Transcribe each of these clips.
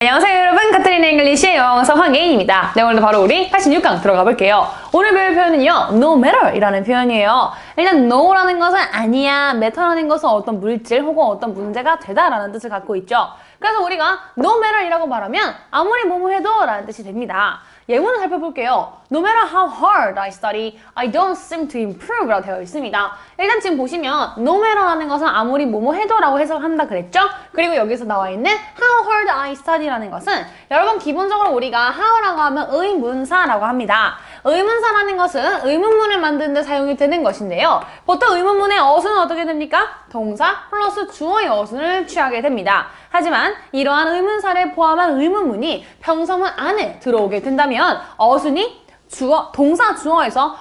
안녕하세요 여러분. 카트리나 잉글리시의 영어서 황예인입니다. 네 오늘도 바로 우리 86강 들어가 볼게요. 오늘 배울 표현은요 no matter 이라는 표현이에요. 일단 no라는 것은 아니야 matter라는 것은 어떤 물질 혹은 어떤 문제가 되다 라는 뜻을 갖고 있죠. 그래서 우리가 no matter 이라고 말하면 아무리 뭐뭐 해도 라는 뜻이 됩니다 예문을 살펴볼게요. No matter how hard I study, I don't seem to improve 라고 되어 있습니다. 일단 지금 보시면 no matter라는 것은 아무리 뭐뭐 해도 라고 해석한다 그랬죠? 그리고 여기서 나와 있는 how hard I study라는 것은 여러분 기본적으로 우리가 how라고 하면 의문사라고 합니다. 의문사라는 것은 의문문을 만드는 데 사용이 되는 것인데요. 보통 의문문의 어순은 어떻게 됩니까? 동사 플러스 주어의 어순을 취하게 됩니다. 하지만 이러한 의문사를 포함한 의문문이 평서문 안에 들어오게 된다면 어순이 주어, 동사 주어에서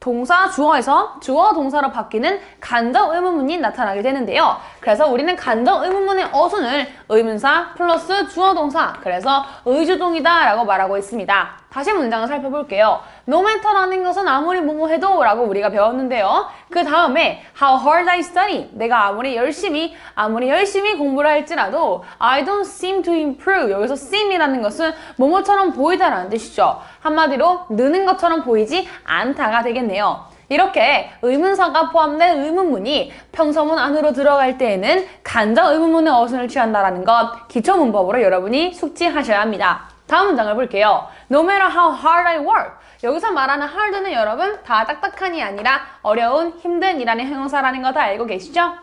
동사 주어에서 주어 동사로 바뀌는 간접 의문문이 나타나게 되는데요. 그래서 우리는 간접 의문문의 어순을 의문사 플러스 주어 동사 그래서 의주동이다 라고 말하고 있습니다. 다시 문장을 살펴볼게요. No matter라는 것은 아무리 뭐뭐 해도 라고 우리가 배웠는데요. 그 다음에 how hard I study 내가 아무리 열심히 아무리 열심히 공부를 할지라도 I don't seem to improve 여기서 seem이라는 것은 뭐뭐처럼 보이다라는 뜻이죠. 한마디로 느는 것처럼 보이지 않다가 되겠네요. 이렇게 의문사가 포함된 의문문이 평서문 안으로 들어갈 때에는 간접 의문문의 어순을 취한다는 것 기초 문법으로 여러분이 숙지하셔야 합니다. 다음 문장을 볼게요. No matter how hard I work. 여기서 말하는 hard는 여러분 다 딱딱한이 아니라 어려운, 힘든 이라는 형용사라는 거 다 알고 계시죠?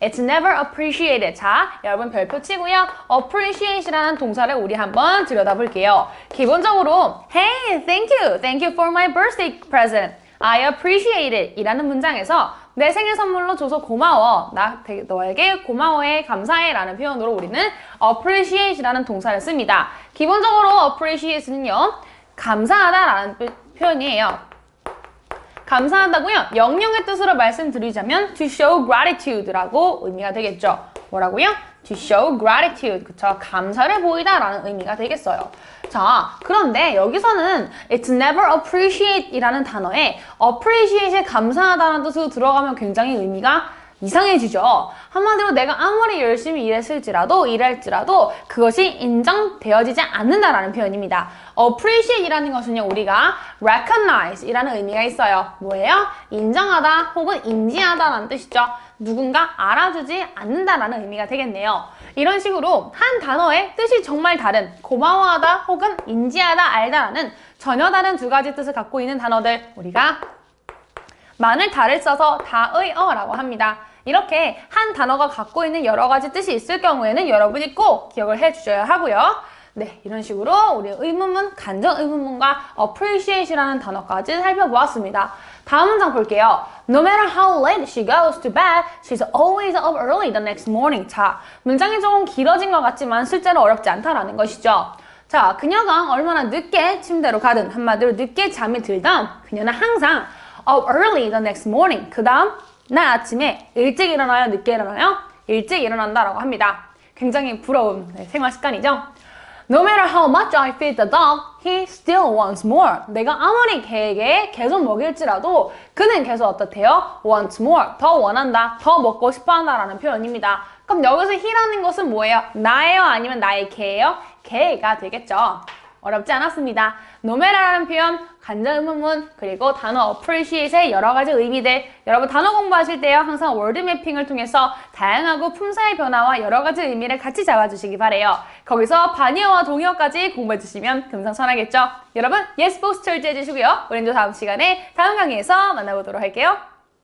It's never appreciated. 자, 여러분 별표 치고요. appreciate이라는 동사를 우리 한번 들여다볼게요. 기본적으로 Hey, thank you. Thank you for my birthday present. I appreciate it. 이라는 문장에서 내 생일 선물로 줘서 고마워. 나 너에게 고마워해, 감사해 라는 표현으로 우리는 appreciate이라는 동사를 씁니다. 기본적으로 appreciate는요. 감사하다 라는 표현이에요. 감사하다고요. 영영의 뜻으로 말씀드리자면 to show gratitude라고 의미가 되겠죠. 뭐라고요? to show gratitude. 그쵸? 감사를 보이다 라는 의미가 되겠어요. 자, 그런데 여기서는 it's never appreciate 이라는 단어에 appreciate에 감사하다는 뜻으로 들어가면 굉장히 의미가 이상해지죠. 한마디로 내가 아무리 열심히 일했을지라도 일할지라도 그것이 인정되어지지 않는다라는 표현입니다. appreciate이라는 것은요 우리가 recognize이라는 의미가 있어요. 뭐예요? 인정하다 혹은 인지하다라는 뜻이죠. 누군가 알아주지 않는다라는 의미가 되겠네요. 이런 식으로 한 단어의 뜻이 정말 다른 고마워하다 혹은 인지하다 알다라는 전혀 다른 두 가지 뜻을 갖고 있는 단어들 우리가 많을 다를 써서 다의 어라고 합니다. 이렇게 한 단어가 갖고 있는 여러 가지 뜻이 있을 경우에는 여러분이 꼭 기억을 해주셔야 하고요. 네, 이런 식으로 우리 의문문, 간접 의문문과 appreciate이라는 단어까지 살펴보았습니다. 다음 문장 볼게요. No matter how late she goes to bed, she's always up early the next morning. 자, 문장이 조금 길어진 것 같지만 실제로 어렵지 않다라는 것이죠. 자, 그녀가 얼마나 늦게 침대로 가든 한마디로 늦게 잠이 들던 그녀는 항상 up early the next morning. 그 다음 날 아침에 일찍 일어나요? 늦게 일어나요? 일찍 일어난다라고 합니다. 굉장히 부러운 네, 생활 습관이죠. No matter how much I feed the dog, he still wants more. 내가 아무리 개에게 계속 먹일지라도 그는 계속 어떻대요? wants more. 더 원한다. 더 먹고 싶어 한다라는 표현입니다. 그럼 여기서 he라는 것은 뭐예요? 나예요? 아니면 나의 개예요? 개가 되겠죠. 어렵지 않았습니다. 노메라라는 표현, 간접 의문문, 그리고 단어 appreciate의 여러 가지 의미들 여러분 단어 공부하실 때요 항상 월드 매핑을 통해서 다양하고 품사의 변화와 여러 가지 의미를 같이 잡아주시기 바래요. 거기서 반의어와 동의어까지 공부해주시면 금상첨화겠죠. 여러분 예스 포스 철저해 주시고요. 우린 또 다음 시간에 다음 강의에서 만나보도록 할게요.